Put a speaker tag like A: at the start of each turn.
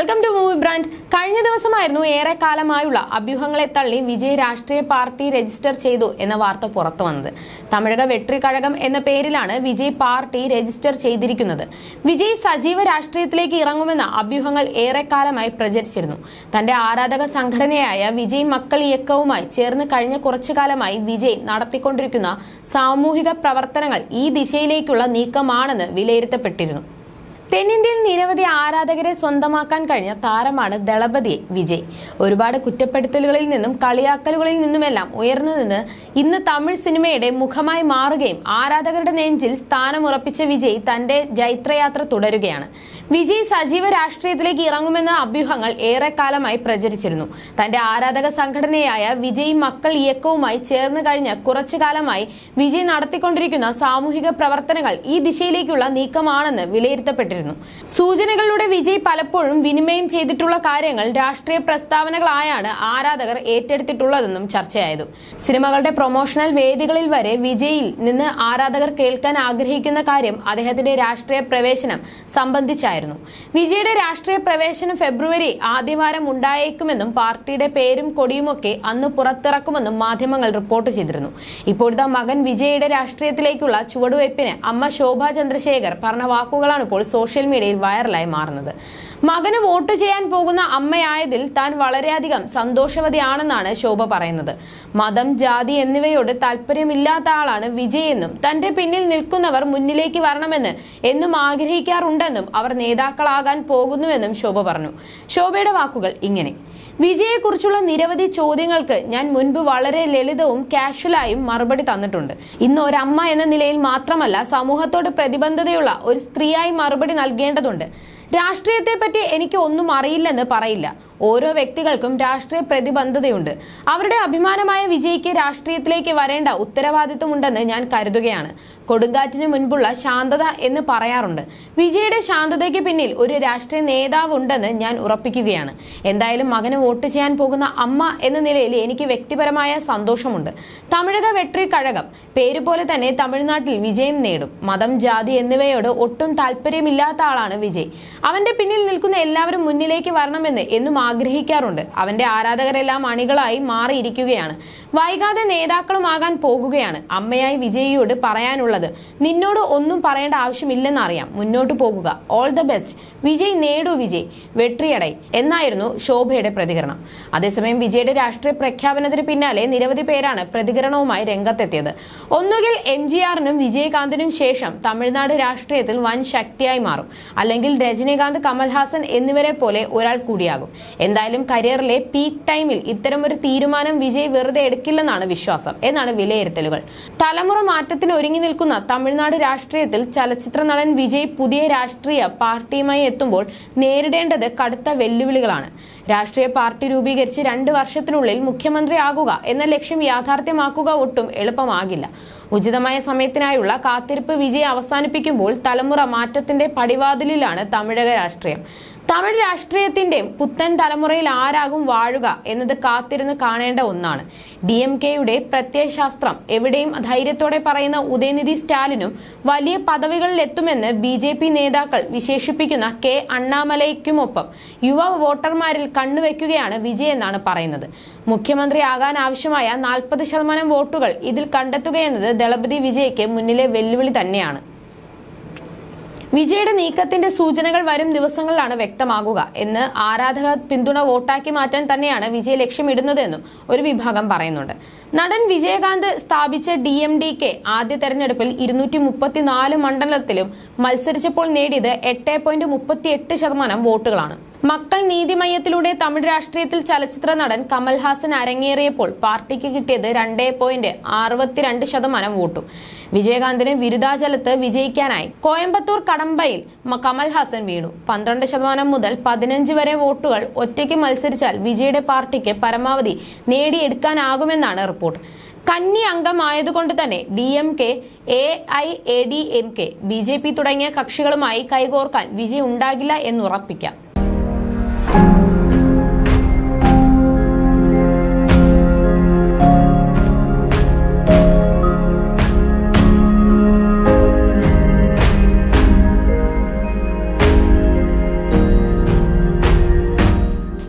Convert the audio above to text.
A: Welcome to movie brand കഴിഞ്ഞ ദിവസമായിരുന്നു ഏറെക്കാലമായുള്ള അഭ്യൂഹങ്ങളെ തള്ളി വിജയ് രാഷ്ട്രീയ പാർട്ടി രജിസ്റ്റർ ചെയ്തു എന്ന വാർത്ത പുറത്തു വന്നത്. തമിഴക വെട്രി കഴകം എന്ന പേരിലാണ് വിജയ് പാർട്ടി രജിസ്റ്റർ ചെയ്തിരിക്കുന്നത്. വിജയ് സജീവ രാഷ്ട്രീയത്തിലേക്ക് ഇറങ്ങുമെന്ന അഭ്യൂഹങ്ങൾ ഏറെക്കാലമായി പ്രചരിച്ചിരുന്നു. തന്റെ ആരാധക സംഘടനയായ വിജയ് മക്കൾ ഇയക്കവുമായി ചേർന്ന് കഴിഞ്ഞ കുറച്ചു കാലമായി വിജയ് നടത്തിക്കൊണ്ടിരിക്കുന്ന സാമൂഹിക പ്രവർത്തനങ്ങൾ ഈ ദിശയിലേക്കുള്ള നീക്കമാണെന്ന് വിലയിരുത്തപ്പെട്ടിരുന്നു. തെന്നിന്ത്യയിൽ നിരവധി ആരാധകരെ സ്വന്തമാക്കാൻ കഴിഞ്ഞ താരമാണ് ദളപതി വിജയ്. ഒരുപാട് കുറ്റപ്പെടുത്തലുകളിൽ നിന്നും കളിയാക്കലുകളിൽ നിന്നുമെല്ലാം ഉയർന്നു നിന്ന് ഇന്ന് തമിഴ് സിനിമയുടെ മുഖമായി മാറുകയും ആരാധകരുടെ നെഞ്ചിൽ സ്ഥാനമുറപ്പിച്ച വിജയ് തന്റെ ജൈത്രയാത്ര തുടരുകയാണ്. വിജയ് സജീവ രാഷ്ട്രീയത്തിലേക്ക് ഇറങ്ങുമെന്ന അഭ്യൂഹങ്ങൾ ഏറെക്കാലമായി പ്രചരിച്ചിരുന്നു. തന്റെ ആരാധക സംഘടനയായ വിജയ് മക്കൾ ഇയക്കവുമായി ചേർന്ന് കഴിഞ്ഞ കുറച്ചു കാലമായി വിജയ് നടത്തിക്കൊണ്ടിരിക്കുന്ന സാമൂഹിക പ്രവർത്തനങ്ങൾ ഈ ദിശയിലേക്കുള്ള നീക്കമാണെന്ന് വിലയിരുത്തപ്പെട്ടിരുന്നു. സൂചനകളിലൂടെ വിജയ് പലപ്പോഴും വിനിമയം ചെയ്തിട്ടുള്ള കാര്യങ്ങൾ രാഷ്ട്രീയ പ്രസ്താവനകളായാണ് ആരാധകർ ഏറ്റെടുത്തിട്ടുള്ളതെന്നും ചർച്ചയായതും. സിനിമകളുടെ പ്രൊമോഷണൽ വേദികളിൽ വരെ വിജയിൽ നിന്ന് ആരാധകർ കേൾക്കാൻ ആഗ്രഹിക്കുന്ന കാര്യം അദ്ദേഹത്തിന്റെ രാഷ്ട്രീയ പ്രവേശനം സംബന്ധിച്ചായിരുന്നു. വിജയുടെ രാഷ്ട്രീയ പ്രവേശനം ഫെബ്രുവരി ആദ്യവാരം ഉണ്ടായേക്കുമെന്നും പാർട്ടിയുടെ പേരും കൊടിയുമൊക്കെ അന്ന് പുറത്തിറക്കുമെന്നും മാധ്യമങ്ങൾ റിപ്പോർട്ട് ചെയ്തിരുന്നു. ഇപ്പോഴത്തെ മകൻ വിജയുടെ രാഷ്ട്രീയത്തിലേക്കുള്ള ചുവടുവയ്പ്പിന് അമ്മ ശോഭ ചന്ദ്രശേഖർ പറഞ്ഞ വാക്കുകളാണ് ഇപ്പോൾ സോഷ്യൽ മീഡിയയിൽ വൈറലായി മാറുന്നത്. മകന് വോട്ട് ചെയ്യാൻ പോകുന്ന അമ്മയായതിൽ താൻ വളരെയധികം സന്തോഷവതിയാണെന്നാണ് ശോഭ പറയുന്നത്. മതം ജാതി എന്നിവയോട് താല്പര്യമില്ലാത്ത ആളാണ് വിജയെന്നും തന്റെ പിന്നിൽ നിൽക്കുന്നവർ മുന്നിലേക്ക് വരണമെന്ന് എന്നും ആഗ്രഹിക്കാറുണ്ടെന്നും അവർ നേതാക്കളാകാൻ പോകുന്നുവെന്നും ശോഭ പറഞ്ഞു. ശോഭയുടെ വാക്കുകൾ ഇങ്ങനെ. വിജയെക്കുറിച്ചുള്ള നിരവധി ചോദ്യങ്ങൾക്ക് ഞാൻ മുൻപ് വളരെ ലളിതവും കാഷ്വലായും മറുപടി തന്നിട്ടുണ്ട്. ഇന്ന് ഒരമ്മ എന്ന നിലയിൽ മാത്രമല്ല സമൂഹത്തോട് പ്രതിബദ്ധതയുള്ള ഒരു സ്ത്രീയായി മറുപടി നൽകേണ്ടതുണ്ട്. രാഷ്ട്രീയത്തെ പറ്റി എനിക്ക് ഒന്നും അറിയില്ലെന്ന് പറയില്ല. ഓരോ വ്യക്തികൾക്കും രാഷ്ട്രീയ പ്രതിബദ്ധതയുണ്ട് അവരുടെ അഭിമാനമായ വിജയിക്ക് രാഷ്ട്രീയത്തിലേക്ക് വരേണ്ട ഉത്തരവാദിത്വമുണ്ടെന്ന് ഞാൻ കരുതുകയാണ്. കൊടുങ്കാറ്റിന് മുൻപുള്ള ശാന്തത എന്ന് പറയാറുണ്ട്. വിജയുടെ ശാന്തതയ്ക്ക് പിന്നിൽ ഒരു രാഷ്ട്രീയ നേതാവ് ഉണ്ടെന്ന് ഞാൻ ഉറപ്പിക്കുകയാണ്. എന്തായാലും മകന് വോട്ട് ചെയ്യാൻ പോകുന്ന അമ്മ എന്ന നിലയിൽ എനിക്ക് വ്യക്തിപരമായ സന്തോഷമുണ്ട്. തമിഴക വെട്രി കഴകം പേര് പോലെ തന്നെ തമിഴ്നാട്ടിൽ വിജയം നേടും. മതം ജാതി എന്നിവയോട് ഒട്ടും താല്പര്യമില്ലാത്ത ആളാണ് വിജയ്. അവന്റെ പിന്നിൽ നിൽക്കുന്ന എല്ലാവരും മുന്നിലേക്ക് വരണമെന്ന് എന്നും ആഗ്രഹിക്കാറുണ്ട്. അവന്റെ ആരാധകരെല്ലാം അണികളായി മാറിയിരിക്കുകയാണ്. വൈകാതെ നേതാക്കളുമാകാൻ പോകുകയാണ് അമ്മയായി വിജയിയോട് പറയാനുള്ളത്. നിന്നോട് ഒന്നും പറയേണ്ട ആവശ്യമില്ലെന്നറിയാം. മുന്നോട്ട് പോകുക. ഓൾ ദ ബെസ്റ്റ് വിജയ് നേടൂ വിജയ്. വെട്രിയടൈ എന്നായിരുന്നു ശോഭയുടെ പ്രതികരണം. അതേസമയം വിജയുടെ രാഷ്ട്രീയ പ്രഖ്യാപനത്തിന് പിന്നാലെ നിരവധി പേരാണ് പ്രതികരണവുമായി രംഗത്തെത്തിയത്. ഒന്നുകിൽ എം ജി ആറിനും വിജയകാന്തിനും ശേഷം തമിഴ്നാട് രാഷ്ട്രീയത്തിൽ വൻ ശക്തിയായി മാറും. അല്ലെങ്കിൽ രജനീകാന്ത് കമൽഹാസൻ എന്നിവരെ പോലെ ഒരാൾ കൂടിയാകും. എന്തായാലും കരിയറിലെ പീക്ക് ടൈമിൽ ഇത്തരം ഒരു തീരുമാനം വിജയ് വെറുതെ എടുക്കില്ലെന്നാണ് വിശ്വാസം. എന്നാണ് വിലയിരുത്തലുകൾ. തലമുറ മാറ്റത്തിന് ഒരുങ്ങി നിൽക്കുന്ന തമിഴ്നാട് രാഷ്ട്രീയത്തിൽ ചലച്ചിത്ര നടൻ വിജയ് പുതിയ രാഷ്ട്രീയ പാർട്ടിയുമായി എത്തുമ്പോൾ നേരിടേണ്ടത് കടുത്ത വെല്ലുവിളികളാണ്. രാഷ്ട്രീയ പാർട്ടി രൂപീകരിച്ച് രണ്ട് വർഷത്തിനുള്ളിൽ മുഖ്യമന്ത്രിയാകുക എന്ന ലക്ഷ്യം യാഥാർത്ഥ്യമാക്കുക ഒട്ടും എളുപ്പമാകില്ല. ഉചിതമായ സമയത്തിനായുള്ള കാത്തിരിപ്പ് വിജയം അവസാനിപ്പിക്കുമ്പോൾ തലമുറ മാറ്റത്തിന്റെ പടിവാതിലിലാണ് തമിഴക രാഷ്ട്രീയം. തമിഴ് രാഷ്ട്രീയത്തിന്റെ പുത്തൻ തലമുറയിൽ ആരാകും വാഴുക എന്നത് കാത്തിരുന്ന് കാണേണ്ട ഒന്നാണ്. ഡി എം കെയുടെ പ്രത്യയശാസ്ത്രം എവിടെയും ധൈര്യത്തോടെ പറയുന്ന ഉദയനിധി സ്റ്റാലിനും വലിയ പദവികളിൽ എത്തുമെന്ന് ബി ജെ പി നേതാക്കൾ വിശേഷിപ്പിക്കുന്ന കെ അണ്ണാമലയ്ക്കുമൊപ്പം. യുവ വോട്ടർമാരിൽ കണ്ണുവെക്കുകയാണ് വിജയ് എന്നാണ് പറയുന്നത്. മുഖ്യമന്ത്രിയാകാൻ ആവശ്യമായ നാൽപ്പത് ശതമാനം വോട്ടുകൾ ഇതിൽ കണ്ടെത്തുകയെന്നത് ദളപതി വിജയ്ക്ക് മുന്നിലെ വെല്ലുവിളി തന്നെയാണ്. വിജയുടെ നീക്കത്തിന്റെ സൂചനകൾ വരും ദിവസങ്ങളിലാണ് വ്യക്തമാകുക. എന്ന് ആരാധക പിന്തുണ വോട്ടാക്കി മാറ്റാൻ തന്നെയാണ് വിജയ് ലക്ഷ്യമിടുന്നതെന്നും ഒരു വിഭാഗം പറയുന്നുണ്ട്. നടൻ വിജയകാന്ത് സ്ഥാപിച്ച ഡി എം ഡി കെ ആദ്യ തെരഞ്ഞെടുപ്പിൽ ഇരുന്നൂറ്റി മുപ്പത്തിനാല് മണ്ഡലത്തിലും മത്സരിച്ചപ്പോൾ നേടിയത് എട്ട് പോയിന്റ് മുപ്പത്തി എട്ട് ശതമാനം വോട്ടുകളാണ്. മക്കൾ നീതിമയത്തിലൂടെ തമിഴ് രാഷ്ട്രീയത്തിൽ ചലച്ചിത്ര നടൻ കമൽഹാസൻ അരങ്ങേറിയപ്പോൾ പാർട്ടിക്ക് കിട്ടിയത് രണ്ടേ പോയിന്റ് അറുപത്തിരണ്ട് ശതമാനം വോട്ടും. വിജയകാന്തിന് വിരുദാചലത്ത് വിജയിക്കാനായി കോയമ്പത്തൂർ കടമ്പയിൽ കമൽഹാസൻ വീണു. പന്ത്രണ്ട് ശതമാനം മുതൽ പതിനഞ്ച് വരെ വോട്ടുകൾ ഒറ്റയ്ക്ക് മത്സരിച്ചാൽ വിജയുടെ പാർട്ടിക്ക് പരമാവധി നേടിയെടുക്കാനാകുമെന്നാണ് റിപ്പോർട്ട്. കന്നി അംഗമായതുകൊണ്ട് തന്നെ D M K A I A D M K B J P തുടങ്ങിയ കക്ഷികളുമായി കൈകോർക്കാൻ വിജയ് ഉണ്ടാകില്ല എന്നുറപ്പിക്കാം